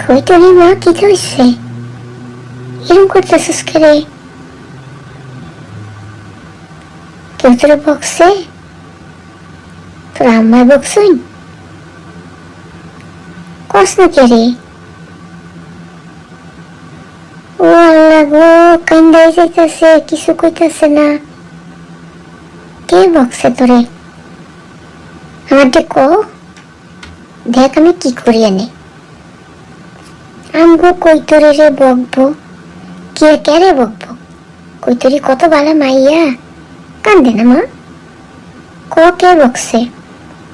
কই তোর মা, কি হয়েছে এরম করতেছিস করে কেউ তোর বকছে? তোর আম্মায় বকছুন? কস না কে রে? ও আল্লাহ গো কান্দাই যাইতাছে, কিছু কইতাছে না। কে বকছে তোরে? আমার দেখ দেখ আমি কি করি এনে। আমগো কইতরে রে বকবো। কে কে রে বকবো? কইতরি কত ভালো মাইয়া। কান্দে না মা। ক কে বকছে?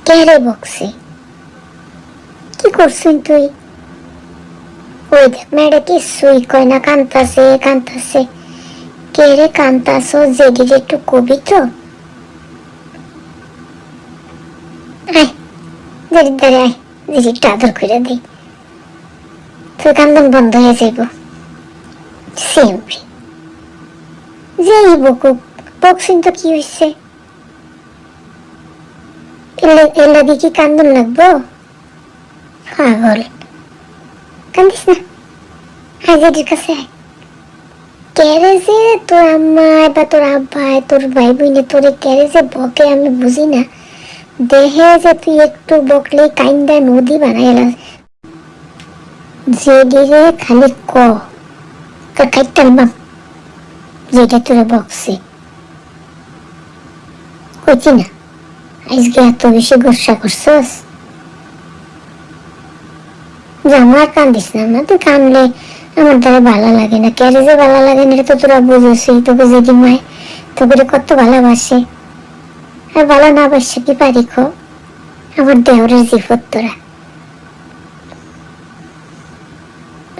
কে রে বকছে? কি করছিস তুই? ওই দেখ, মেয়েটা কিছুই কয় না, কান্তাছে কান্তাছে। কে রে কান্তাছ জেডির একটু কবি তো? আয় জেডির দ্বারে আয় জেডি একটু আদর করে দিই তোর কান্দন বন্ধ হয়ে যাইব। সেমরি যেই বকুক বকসিন তো কি হয়েছে এলা দিয়ে কি কান্দন লাগবো। পাগল। কান্দিস না। আয় কাছে আয়। ক্যারে যে তোর আম্মায় বা তোর আব্বায়, তোর ভাই বোনে তোরে ক্যারে যে বকে আমি বুঝি না। দেহে যে তুই একটু বকলে কাইন্দা নদী বানাই যেদিকে খালি ক। তোর খাইতাল বাপ যেটা তোরা বকছে কইছি না। আজকে এত বেশি গোসা করছস আমার কান্দিস না না? তুই কানলে আমার দ্বারা ভালো লাগে না। ক্যারে যে ভালো লাগে না তো তোরা বুঝেছি তোকে যেদি মায় তোকে কত ভালোবাসে আর ভালো না বাসে কি পারি খো আমার দেহরের জিফত তোরা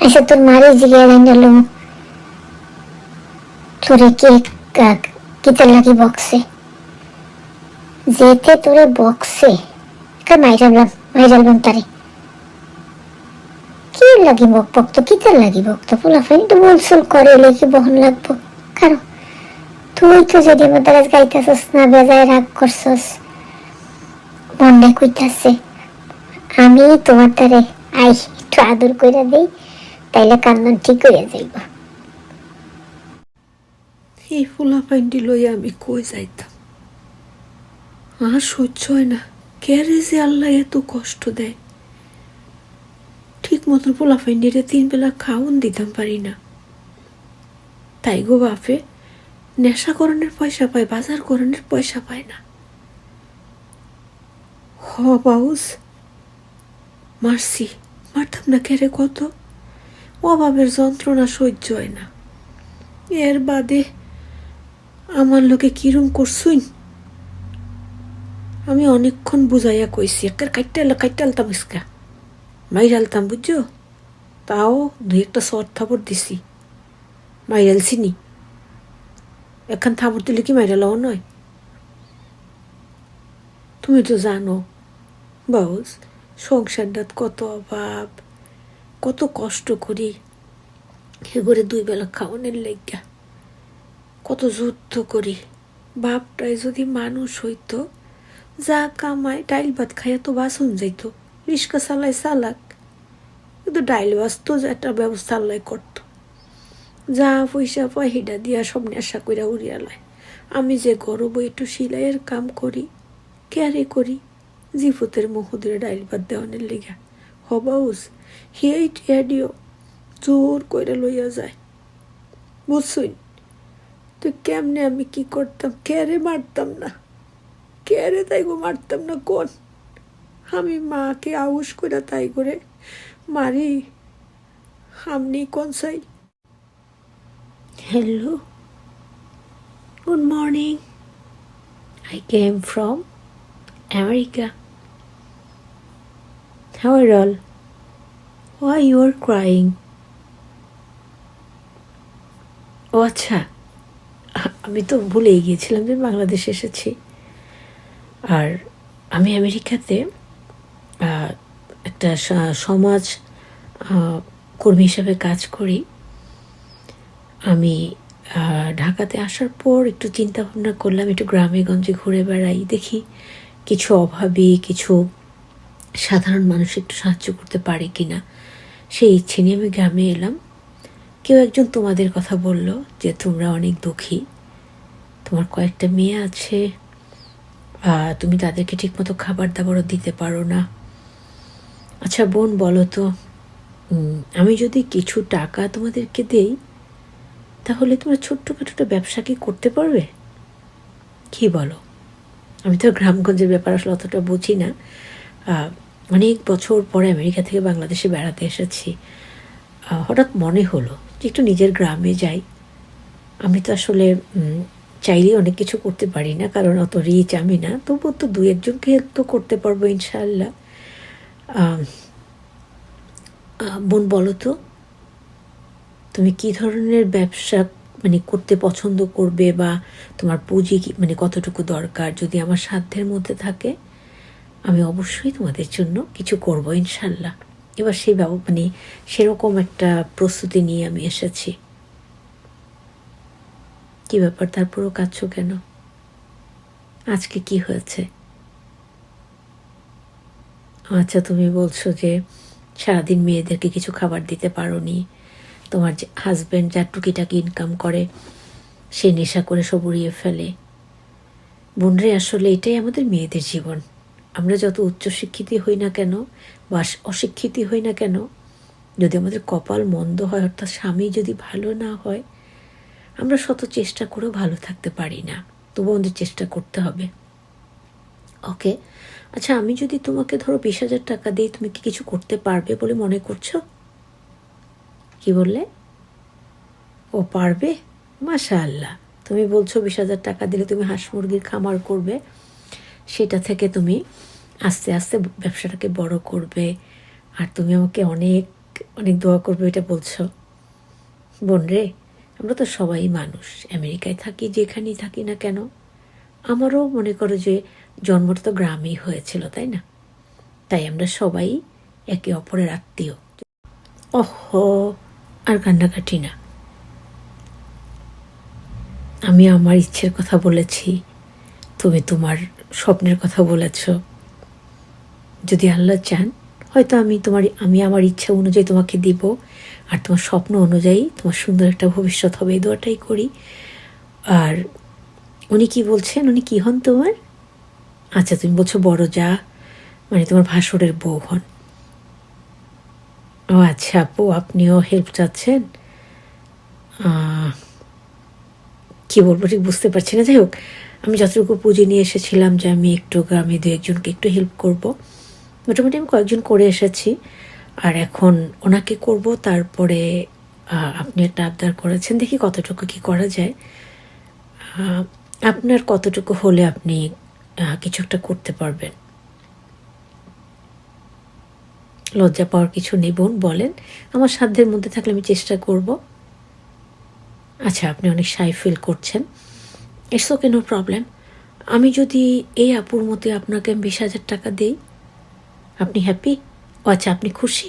আচ্ছা তোর মারে জিগে গেল তোরে কে কা- কিতার লাগি বক্সে যেতে তোরে বক্সে কা মাইরালাম মাইরালাম তারে। কি লাগি বক বক কিতার লাগি বক ফুলাফাইন তো বলছল করে লেগে বহন লাগবো। কারণ, তুই তো যদি দ্বারা গাইতেছস, না বেজায় রাগ করছস। মনে কইতাছে আমি তোমার দ্বারে আই একটু আদর কইরা দেই। তাইলে কান্দন ঠিক হয়ে যাইব। এই ফুলা পাইন্ডি লইয়া আমি কই যাইতাম? আর সহ্য হয় না। কেরে যে আল্লাহ এত কষ্ট দেয়? ঠিক মতন পোলা ফাইন্ডিরে তিন বেলা খাওন দিতাম পারি না। তাই গো বাপে, নেশা করণের পয়সা পায় বাজার করণের পয়সা পায় না। হ বাউস মারছি, মারতাম না কেরে কত? অভাবের যন্ত্রণা সহ্য হয় না। এর বাদে আমার লোকে কিরম করছুই আমি অনেকক্ষণ বুঝাইয়া কইছি, একের কাইটটা আলতাম ইসকা। মাইরালতাম বুঝছ? তাও দুই একটা শর্ট থাপড় দিছি। মাইরালছি নি। এখন থাপড় দিলে কি মাইরালাও নয়? তুমি তো জানো বাউস সংসারটাত কত অভাব। কত কষ্ট করি। হে করে দুই বেলা খাওয়ানোর লেগা। কত যুদ্ধ করি। বাপটাই যদি মানুষ হইতো, যা কামায়, ডাইল ভাত খাইয়া তো বাসন যাইত রিক্সা চালাই চালাক। কিন্তু ডাইল বাস তো একটা ব্যবস্থা আল্লাহ করতো। যা পয়সা পায় হিডা দিয়া সব নেশা কইরা উড়িয়া লয়। আমি যে গরব একটু সিলাইয়ের কাম করি, ক্যারে করি, জিফতের মহুদের ডাইল ভাত দেওয়ানের লেগা। হবাউস হিয়াই টিয়াডিও জোর কইরা লইয়া যায়। বুঝছুন? তো কেমনে আমি কি করতাম? ক্যারে মারতাম না? ক্যারে তাই গো মারতাম না কোন? আমি মাকে আউস করে তাই করে মারি। আমনি কোন সাই? Hello good morning I came from America all Why you are crying? ও আচ্ছা আমি তো ভুলেই গিয়েছিলাম যে বাংলাদেশ এসেছি। আর আমি আমেরিকাতে একটা সমাজ কর্মী হিসাবে কাজ করি। আমি ঢাকাতে আসার পর একটু চিন্তা ভাবনা করলাম, একটু গ্রামে গঞ্জে ঘুরে বেড়াই, দেখি কিছু অভাবী, কিছু সাধারণ মানুষ একটু সাহায্য করতে পারে কি না সেই ইচ্ছে নিয়ে আমি গ্রামে এলাম। কেউ একজন তোমাদের কথা বলল যে তোমরা অনেক দুঃখী। তোমার কয়েকটা মেয়ে আছে তুমি তাদেরকে ঠিকমতো খাবার দাবারও দিতে পারো না। আচ্ছা বোন, বলো তো আমি যদি কিছু টাকা তোমাদেরকে দেই, তাহলে তোমরা ছোট্টখাটো একটা ব্যবসা কি করতে পারবে? কি বলো? আমি তো গ্রামগঞ্জের ব্যাপার আসলে অতটা বুঝি না। অনেক বছর পরে আমেরিকা থেকে বাংলাদেশে বেড়াতে এসেছি। হঠাৎ মনে হলো যে একটু নিজের গ্রামে যাই। আমি তো আসলে চাইলেই অনেক কিছু করতে পারি না, কারণ অত রিচ আমি না। তবুও তো দু একজনকে হেল্প তো করতে পারব ইনশাল্লাহ বোন বলো তো, তুমি কি ধরনের ব্যবসা মানে করতে পছন্দ করবে বা তোমার পুঁজি মানে কতটুকু দরকার যদি আমার সাধ্যের মধ্যে থাকে? আমি অবশ্যই তোমাদের জন্য কিছু করব ইনশাল্লাহ এবার সেই মানে সেরকম একটা প্রস্তুতি নিয়ে আমি এসেছি। কি ব্যাপার, তারপরও কাঁদছো কেন? আজকে কি হয়েছে? আচ্ছা তুমি বলছো যে সারাদিন মেয়েদেরকে কিছু খাবার দিতে পারোনি। তোমার যে হাজব্যান্ড যা টুকিটাকি ইনকাম করে, সে নেশা করে সব উড়িয়ে ফেলে। বোনরে, আসলে এটাই আমাদের মেয়েদের জীবন। আমরা যত উচ্চশিক্ষিত হই না কেন বা অশিক্ষিত হই না কেন, যদি আমাদের কপাল মন্দ হয়, অর্থাৎ স্বামী যদি ভালো না হয়, আমরা শত চেষ্টা করেও ভালো থাকতে পারি না। তবু আমাদের চেষ্টা করতে হবে। ওকে আচ্ছা আমি যদি তোমাকে ধরো বিশ হাজার টাকা দিই, তুমি কি কিছু করতে পারবে বলে মনে করছ? কি বললে? ও পারবে? মাশা আল্লাহ তুমি বলছো বিশ হাজার টাকা দিলে তুমি হাঁস মুরগির খামার করবে। সেটা থেকে তুমি আস্তে আস্তে ব্যবসাটাকে বড় করবে। আর তুমি আমাকে অনেক অনেক দোয়া করবে, এটা বলছো। বোন রে, আমরা তো সবাই মানুষ। আমেরিকায় থাকি, যেখানেই থাকি না কেন। আমারও মনে করো যে জন্মটা তো গ্রামেই হয়েছিল, তাই না? তাই আমরা সবাই একে অপরের আত্মীয়। ওহো, আর কান্নাকাটি না। আমি আমার ইচ্ছের কথা বলেছি। তুমি তোমার স্বপ্নের কথা বলেছ। যদি আল্লাহ চান, হয়তো আমি তোমার, আমি আমার ইচ্ছা অনুযায়ী তোমাকে দিব, আর তোমার স্বপ্ন অনুযায়ী তোমার সুন্দর একটা ভবিষ্যৎ হবে, এই দোয়াটাই করি। আর উনি কি বলছেন? উনি কি হন তোমার? আচ্ছা তুমি বলছো বড় যা মানে তোমার ভাসুরের বউ হন। ও আচ্ছা আপু, আপনিও হেল্প চাচ্ছেন? কি বলব, ঠিক বুঝতে পারছি না। যাই হোক, আমি যতটুকু পুঁজি নিয়ে এসেছিলাম যে আমি একটু গ্রামে দু একজনকে একটু হেল্প করব, মোটামুটি আমি কয়েকজন করে এসেছি। আর এখন ওনাকে করব, তারপরে আপনি একটা আবদার করেছেন, দেখি কতটুকু কি করা যায়। আপনার কতটুকু হলে আপনি কিছু একটা করতে পারবেন। লজ্জা পাওয়ার কিছু নেই বোন, বলেন। আমার সাধ্যের মধ্যে থাকলে আমি চেষ্টা করব। আচ্ছা আপনি অনেক সাই ফিল করছেন। ইটস ওকে নো প্রবলেম আমি যদি এই আপুর মতে আপনাকে আমি বিশ হাজার টাকা দিই, আপনি হ্যাপি ও আচ্ছা আপনি খুশি?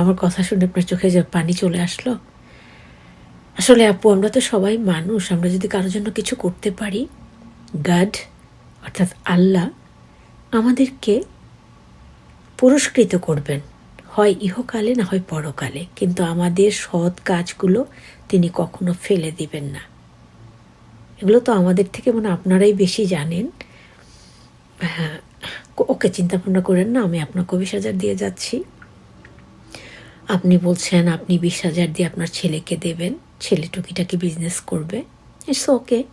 আমার কথা শুনে আপনার চোখে যে পানি চলে আসলো। আসলে আপু, আমরা তো সবাই মানুষ, আমরা যদি কারোর জন্য কিছু করতে পারি গাড অর্থাৎ আল্লাহ, আমাদেরকে পুরস্কৃত করবেন। হয় ইহকালে না হয় পরকালে। কিন্তু আমাদের সৎ কাজগুলো তিনি কখনো ফেলে দিবেন না। এগুলো তো আমাদের থেকে মানে আপনারাই বেশি জানেন। হ্যাঁ ওকে চিন্তা ভাবনা করেন না, আমি আপনাকে বিশ হাজার দিয়ে যাচ্ছি। আপনি বলছেন আপনি বিশ হাজার দিয়ে আপনার ছেলেকে দেবেন, ছেলে টুকিটাকি বিজনেস করবে। ইটস ওকে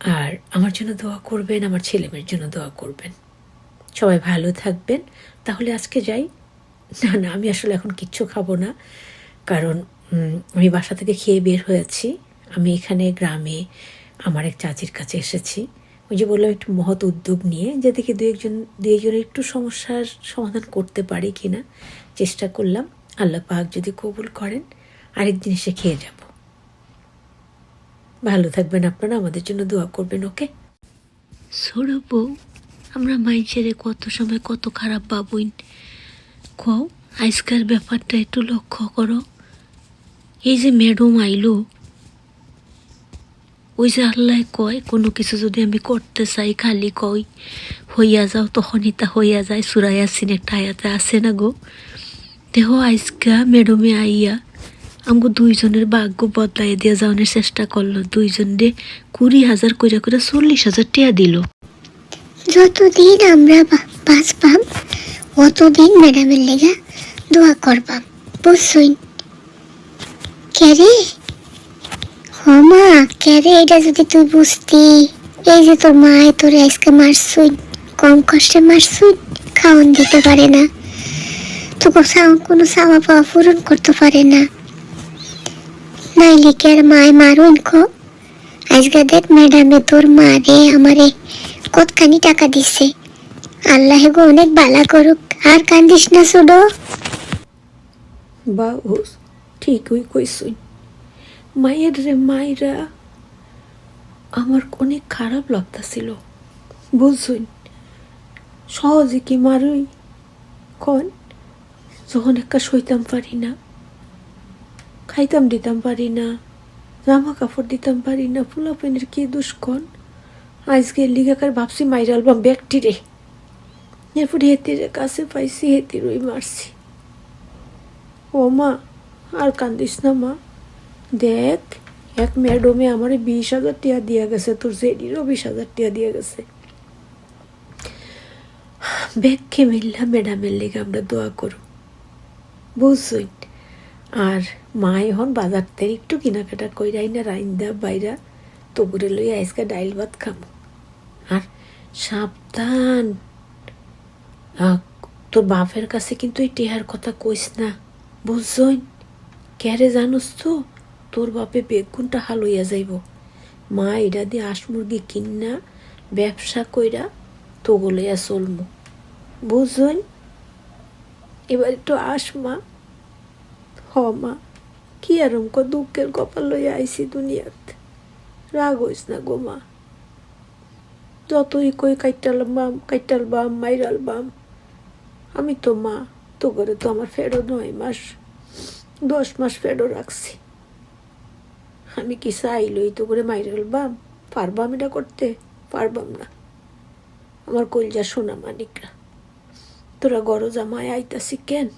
আর আমার জন্য দোয়া করবেন, আমার ছেলে মেয়ের জন্য দোয়া করবেন। সবাই ভালো থাকবেন। তাহলে আজকে যাই। না না, আমি আসলে এখন কিচ্ছু খাব না। কারণ আমি বাসা থেকে খেয়ে বের হয়েছি। আমি এখানে গ্রামে আমার এক চাচির কাছে এসেছি। ওই যে বললাম, একটু মহৎ উদ্যোগ নিয়ে যে দেখি দু একজন দু একজনের একটু সমস্যার সমাধান করতে পারি কি না চেষ্টা করলাম। আল্লাহ পাক যদি কবুল করেন আরেকদিন এসে খেয়ে যাব। ভালো থাকবেন আপনারা, আমাদের জন্য দোয়া করবেন, ওকে? সৌরভ আমরা মাইছেরে কত সময় কত খারাপ বাবুইন কও আজকের ব্যাপারটা একটু লক্ষ্য করো। এই যে ম্যাডাম আইলো, ওই যে আল্লাহ কয়, কোনো কিছু যদি আমি করতে চাই, খালি কই হইয়া যাও তখনই তা হইয়া যায় সুরাইয়া সিন একটা আয়াতে আছে না গো? দেহ আইসকা ম্যাডমে আইয়া আমাকে দুইজনের ভাগ্য বদলাই দিয়ে যাওয়ানোর চেষ্টা করল। দুইজনে কুড়ি হাজার কইরা করে চল্লিশ হাজার টিয়া দিল। যতদিন আমরা বাঁচবাম অতদিন ম্যাডামের লেগা দোয়া করবাম বুঝছুন ক্যারে হমা ক্যারে এটা যদি তুই বুঝতি। এই যে তোর মায় তোর আজকে মারছুন কম কষ্টে মারছুন খাওয়ান দিতে পারে না। তোকে কোনো চাওয়া পাওয়া পূরণ করতে পারে না। নাইলে কি মায় মারুন কো? আজকে দেখ ম্যাডামে তোর মা রে আমারে কতখানি টাকা দিছে। আল্লাহ গো, অনেক বালা করুক। আর কান্দিস না শুধু বা ও ঠিকই কইসুই মায়ের রে মায়েরা আমার অনেক খারাপ লাগতাছিল বুঝছুন সহজে কি মারুই কন যখন একটা সইতাম পারি না খাইতাম দিতাম পারি না জামা কাপড় দিতাম পারি না ফুলা পেনের কি দুষ্কন আজকে লিগাকার ভাবছি মাইর অ্যালবাম ব্যাগটি রে এরপরে হেতির কাছে পাইছি, হেতির ওই মারছি। ও মা, আর কান্দিস না মা। দেখ, এক ম্যাডমে আমার বিশ হাজার টিয়া দিয়া গেছে, তোর জেডিরও বিশ হাজার টিয়া দিয়া গেছে। ব্যাগকে মিললা ম্যাডামের লেগে আমরা দোয়া করো বুঝছই? আর মা এখন বাজার থেকে একটু কেনাকাটা কইরাই না রাইন রাইন্দা বাইরা তবুরে লই আজকে ডাইল ভাত খামো। আর সাবধান তোর বাপের কাছে কিন্তু এই টেহার কথা কইস না। বুঝছই? ক্যারে জানোস তো? তোর বাপে বেগুনটা হাল হইয়া যাইব। মা এটা দিয়ে হাঁস মুরগি কিন্না, ব্যবসা কইরা তো গলিয়া চলমু। বুঝছই? এবার একটু আস মা। হ মা। কি আর অঙ্ক দুঃখের কপাল লইয়া আইসি দুনিয়াত। রাগ হইস না গো মা। যতই কই কাইটাল বাম কাইটাল বাম, মাইরাল বাম আমি তো মা তো করে তো আমার ফেরো নয় মাস, দশ মাস ফেরো রাখছি। আমি কি চাইলই তো করে মাইরে মাইরাল বাম আমি এটা করতে? পারবাম না। আমার কলজা সোনা মানিকরা, তোরা গরজা মায় আইতাছি কেন?